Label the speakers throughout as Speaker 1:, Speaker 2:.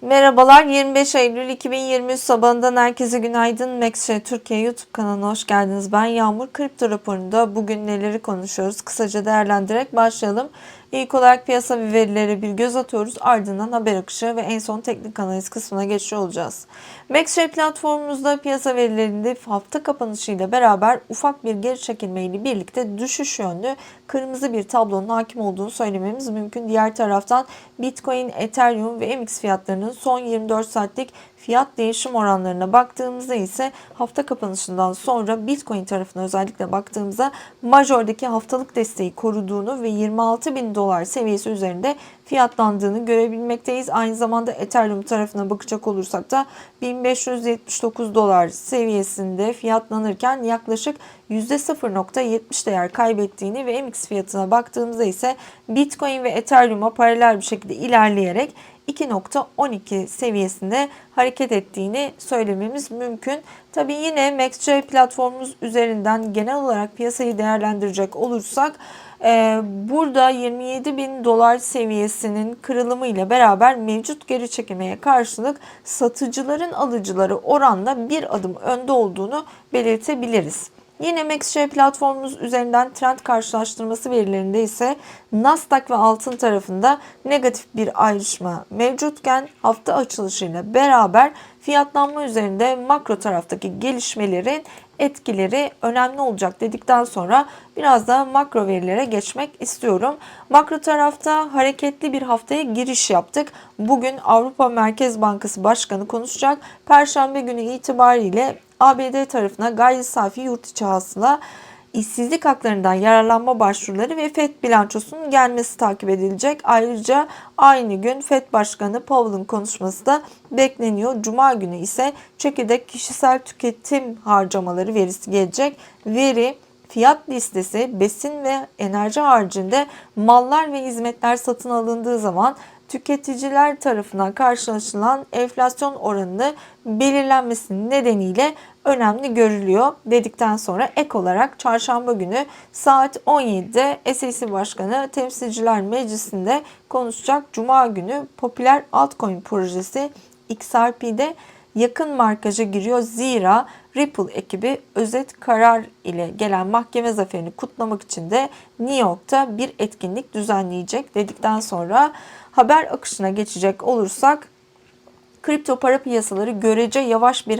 Speaker 1: Merhabalar 25 Eylül 2023 sabahından herkese günaydın. Maxshare Türkiye YouTube kanalına hoş geldiniz. Ben Yağmur. Kripto raporunda bugün neleri konuşuyoruz? Kısaca değerlendirerek başlayalım. İlk olarak piyasa verileri bir göz atıyoruz. Ardından haber akışı ve en son teknik analiz kısmına geçiyor olacağız. Maxshare platformumuzda piyasa verilerinde hafta kapanışıyla beraber ufak bir geri çekilmeyle birlikte düşüş yönlü kırmızı bir tablonun hakim olduğunu söylememiz mümkün. Diğer taraftan Bitcoin, Ethereum ve MX fiyatlarının son 24 saatlik fiyat değişim oranlarına baktığımızda ise hafta kapanışından sonra Bitcoin tarafına özellikle baktığımızda majördeki haftalık desteği koruduğunu ve 26 bin dolar seviyesi üzerinde fiyatlandığını görebilmekteyiz. Aynı zamanda Ethereum tarafına bakacak olursak da 1579 dolar seviyesinde fiyatlanırken yaklaşık %0.70 değer kaybettiğini ve MX fiyatına baktığımızda ise Bitcoin ve Ethereum'a paralel bir şekilde ilerleyerek 2.12 seviyesinde hareket ettiğini söylememiz mümkün. Tabi yine MaxJ platformumuz üzerinden genel olarak piyasayı değerlendirecek olursak burada 27 bin dolar seviyesinin kırılımı ile beraber mevcut geri çekilmeye karşılık satıcıların alıcıları oranla bir adım önde olduğunu belirtebiliriz. Yine MaxJ platformumuz üzerinden trend karşılaştırması verilerinde ise Nasdaq ve altın tarafında negatif bir ayrışma mevcutken hafta açılışıyla beraber fiyatlanma üzerinde makro taraftaki gelişmelerin etkileri önemli olacak dedikten sonra biraz da makro verilere geçmek istiyorum. Makro tarafta hareketli bir haftaya giriş yaptık. Bugün Avrupa Merkez Bankası Başkanı konuşacak. Perşembe günü itibariyle ABD tarafına gayri safi yurt içi hasıla işsizlik haklarından yararlanma başvuruları ve FED bilançosunun gelmesi takip edilecek. Ayrıca aynı gün FED Başkanı Powell'ın konuşması da bekleniyor. Cuma günü ise çekirdek kişisel tüketim harcamaları verisi gelecek. Veri fiyat listesi besin ve enerji haricinde mallar ve hizmetler satın alındığı zaman tüketiciler tarafından karşılaşılan enflasyon oranını belirlenmesi nedeniyle önemli görülüyor dedikten sonra ek olarak çarşamba günü saat 17'de SEC Başkanı Temsilciler Meclisi'nde konuşacak. Cuma günü popüler altcoin projesi XRP'de yakın markaja giriyor. Zira Ripple ekibi özet karar ile gelen mahkeme zaferini kutlamak için de New York'ta bir etkinlik düzenleyecek dedikten sonra haber akışına geçecek olursak kripto para piyasaları görece yavaş bir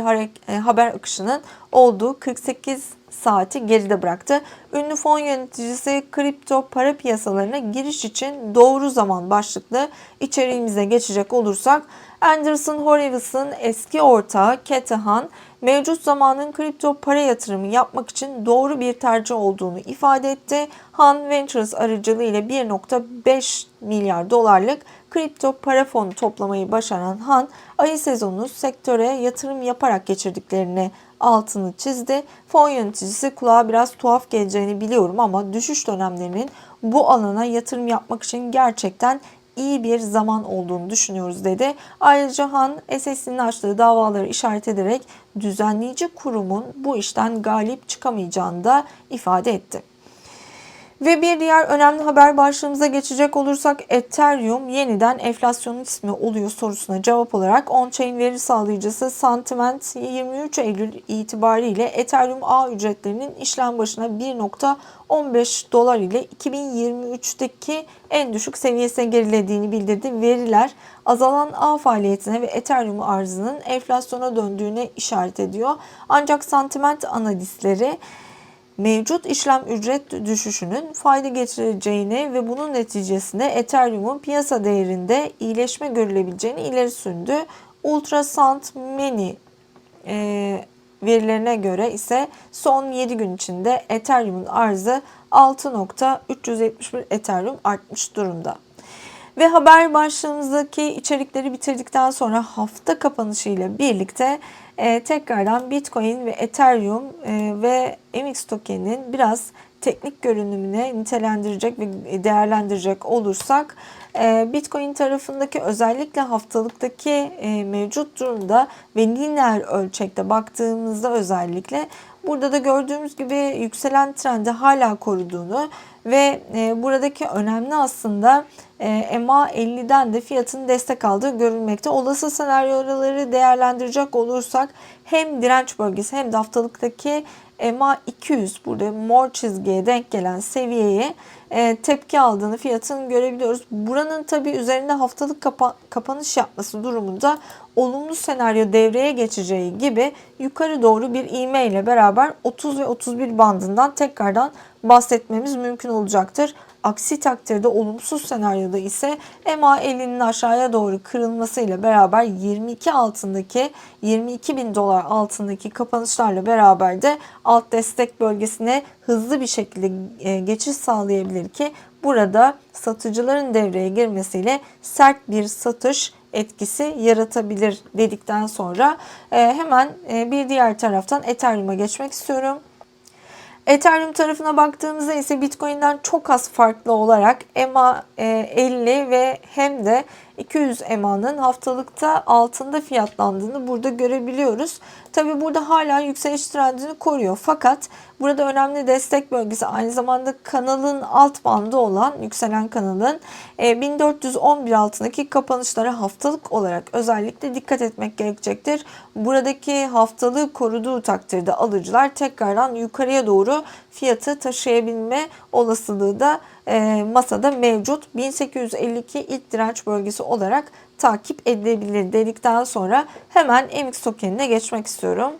Speaker 1: e, haber akışının olduğu 48 saati geride bıraktı. Ünlü fon yöneticisi kripto para piyasalarına giriş için doğru zaman başlıklı içeriğimize geçecek olursak Anderson Horowitz'ın eski ortağı Ketehan mevcut zamanın kripto para yatırımı yapmak için doğru bir tercih olduğunu ifade etti. Han Ventures aracılığıyla 1.5 milyar dolarlık kripto para fonu toplamayı başaran Han, ayı sezonunu sektöre yatırım yaparak geçirdiklerini altını çizdi. Fon yöneticisi kulağa biraz tuhaf geleceğini biliyorum ama düşüş dönemlerinin bu alana yatırım yapmak için gerçekten iyi bir zaman olduğunu düşünüyoruz dedi. Ayrıca Han SS'nin açtığı davaları işaret ederek düzenleyici kurumun bu işten galip çıkamayacağını da ifade etti. Ve bir diğer önemli haber başlığımıza geçecek olursak Ethereum yeniden enflasyonist mi oluyor sorusuna cevap olarak on-chain veri sağlayıcısı Sentiment 23 Eylül itibariyle Ethereum ağ ücretlerinin işlem başına 1.15 dolar ile 2023'teki en düşük seviyesine gerilediğini bildirdi. Veriler azalan ağ faaliyetine ve Ethereum arzının enflasyona döndüğüne işaret ediyor. Ancak sentiment analistleri mevcut işlem ücret düşüşünün fayda getireceğini ve bunun neticesinde Ethereum'un piyasa değerinde iyileşme görülebileceğini ileri sürdü. Ultrasound Mini e, verilerine göre ise son 7 gün içinde Ethereum'un arzı 6.371 Ethereum artmış durumda. Ve haber başlığımızdaki içerikleri bitirdikten sonra hafta kapanışı ile birlikte e, tekrardan Bitcoin ve Ethereum e, ve MX token'in biraz teknik görünümüne nitelendirecek ve değerlendirecek olursak e, Bitcoin tarafındaki özellikle haftalıktaki e, mevcut durumda ve lineer ölçekte baktığımızda özellikle burada da gördüğümüz gibi yükselen trendi hala koruduğunu ve e, buradaki önemli aslında e, MA 50'den de fiyatın destek aldığı görülmekte. Olası senaryoları değerlendirecek olursak hem direnç bölgesi hem de haftalıktaki MA 200 burada mor çizgiye denk gelen seviyeye e, tepki aldığını fiyatın görebiliyoruz. Buranın tabi üzerinde haftalık kapa- kapanış yapması durumunda olumlu senaryo devreye geçeceği gibi yukarı doğru bir ivme ile beraber 30 ve 31 bandından tekrardan bahsetmemiz mümkün olacaktır. Aksi takdirde olumsuz senaryoda ise MA 50'nin aşağıya doğru kırılmasıyla beraber 22 altındaki 22 bin dolar altındaki kapanışlarla beraber de alt destek bölgesine hızlı bir şekilde e, geçiş sağlayabilir ki burada satıcıların devreye girmesiyle sert bir satış etkisi yaratabilir dedikten sonra e, hemen e, bir diğer taraftan Ethereum'a geçmek istiyorum. Ethereum tarafına baktığımızda ise Bitcoin'den çok az farklı olarak EMA 50 e, ve hem de 200 EMA'nın haftalıkta altında fiyatlandığını burada görebiliyoruz. Tabi burada hala yükseliş trendini koruyor. Fakat burada önemli destek bölgesi aynı zamanda kanalın alt bandı olan yükselen kanalın 1411 e, altındaki kapanışlara haftalık olarak özellikle dikkat etmek gerekecektir. Buradaki haftalığı koruduğu takdirde alıcılar tekrardan yukarıya doğru fiyatı taşıyabilme olasılığı da e, masada mevcut. 1852 ilk direnç bölgesi olarak takip edilebilir dedikten sonra hemen MX tokenine geçmek istiyorum.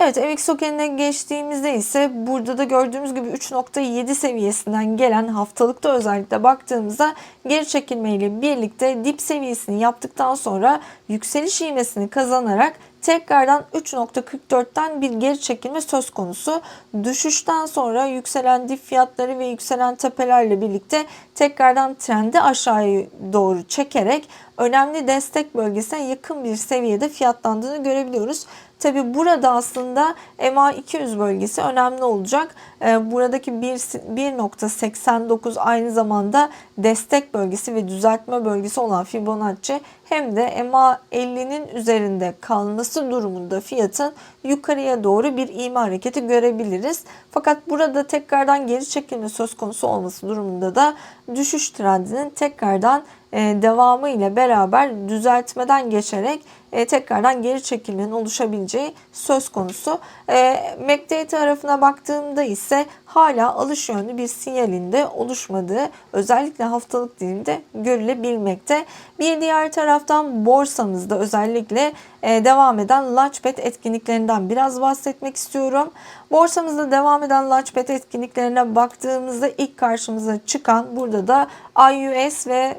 Speaker 1: Evet MX tokenine geçtiğimizde ise burada da gördüğümüz gibi 3.7 seviyesinden gelen haftalıkta özellikle baktığımızda geri çekilme ile birlikte dip seviyesini yaptıktan sonra yükseliş ivmesini kazanarak tekrardan 3.44'ten bir geri çekilme söz konusu. Düşüşten sonra yükselen dip fiyatları ve yükselen tepelerle birlikte tekrardan trendi aşağıya doğru çekerek önemli destek bölgesine yakın bir seviyede fiyatlandığını görebiliyoruz. Tabi burada aslında MA 200 bölgesi önemli olacak. Ee, buradaki 1.89 aynı zamanda destek bölgesi ve düzeltme bölgesi olan Fibonacci hem de MA 50'nin üzerinde kalması durumunda fiyatın yukarıya doğru bir ivme hareketi görebiliriz. Fakat burada tekrardan geri çekilme söz konusu olması durumunda da düşüş trendinin tekrardan devamı ile beraber düzeltmeden geçerek e, tekrardan geri çekilmenin oluşabileceği söz konusu. E, MACD tarafına baktığımda ise hala alış yönlü bir sinyalinde oluşmadığı özellikle haftalık dilimde görülebilmekte. Bir diğer taraftan borsamızda özellikle e, devam eden Launchpad etkinliklerinden biraz bahsetmek istiyorum. Borsamızda devam eden Launchpad etkinliklerine baktığımızda ilk karşımıza çıkan burada da IUS ve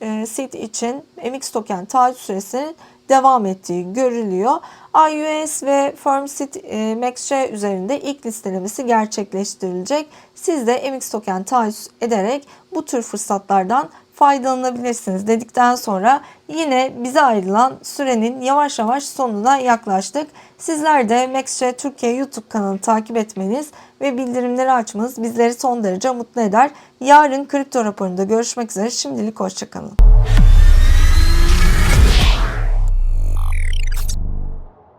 Speaker 1: Firm Seed için MX token taahhüt süresinin devam ettiği görülüyor. iOS ve Firmsit e, MaxShare üzerinde ilk listelemesi gerçekleştirilecek. Siz de MX token taahhüt ederek bu tür fırsatlardan faydalanabilirsiniz dedikten sonra yine bize ayrılan sürenin yavaş yavaş sonuna yaklaştık. Sizler de MaxShare Türkiye YouTube kanalını takip etmeniz ve bildirimleri açmanız bizleri son derece mutlu eder. Yarın kripto raporunda görüşmek üzere. Şimdilik hoşçakalın.